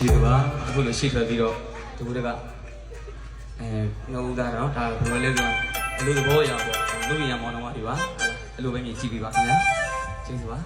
ကျေးဇူးပါအခုလိုရှေ့ထွက်ပြီးတော့ဒီဘုဒ္ဓကအဲနှုတ်သားတော့ဒါဘယ်လိုလဲဆိုအလိုသဘောရအောင်ပေါ့လူရံမောင်နှမတွေပါအဲ့လိုပဲမြည်ကြည့်ပြီးပါခင်ဗျာကျေးဇူးပါ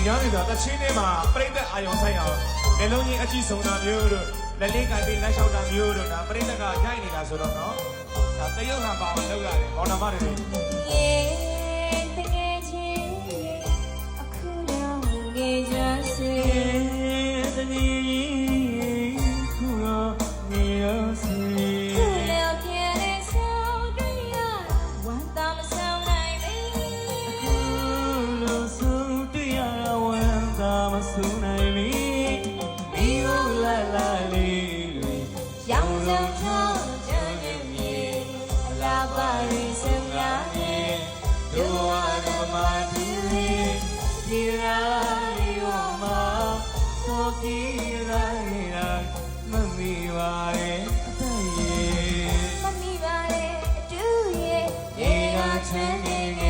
ငယ်ညာနေတာတချင်းထဲမှာပြိတ္တအာယုံဆိုင်အောင်လက်လုံးကြီးအကြည့်ဆုံးတာမျိုးတို့လက်လေးကင်ပြီးလက်လျှောက်တာမျိုးတို့ဒါပြိတ္တကရိုက်နေတာဆိုတော့နော်ဒါတရုတ်ဟန်ပါအောင်လုပ်ရတယ်ဘောင်နာမတွေ မ်းသာမဆုနိုင်မီမိဦးလာလာလေးတွေရောင်စုံထုံးကြံ့ကြံ့မြေအလားပါရီစံရရဲ့ဒုဝါဒမတူရီဒီရာရီဝမသောပြေရာရာမမီပါရဲ့အသက်ရဲ့မမီပါနဲ့အတူရဲ့ရေကချမ်းနေ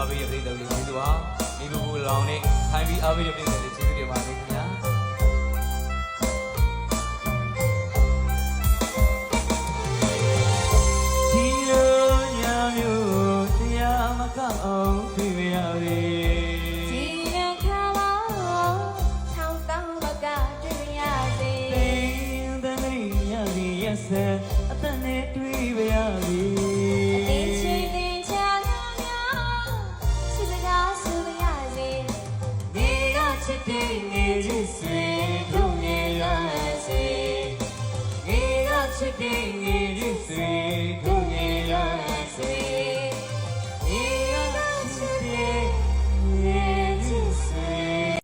အားပေးရတဲ့တော်ကြီးကျေးဇူးပါမိသူကိုလောင်နဲ့ထိုင်ပြီးအားပေးရတဲ့ပြည်နယ်ကျေးဇူးတင်ပါတယ်ခင်ဗျာဒီလိုညမျိုးတရားမကောင်းပြရလေအသက်နဲ့တွေ့ပါရစေ Say,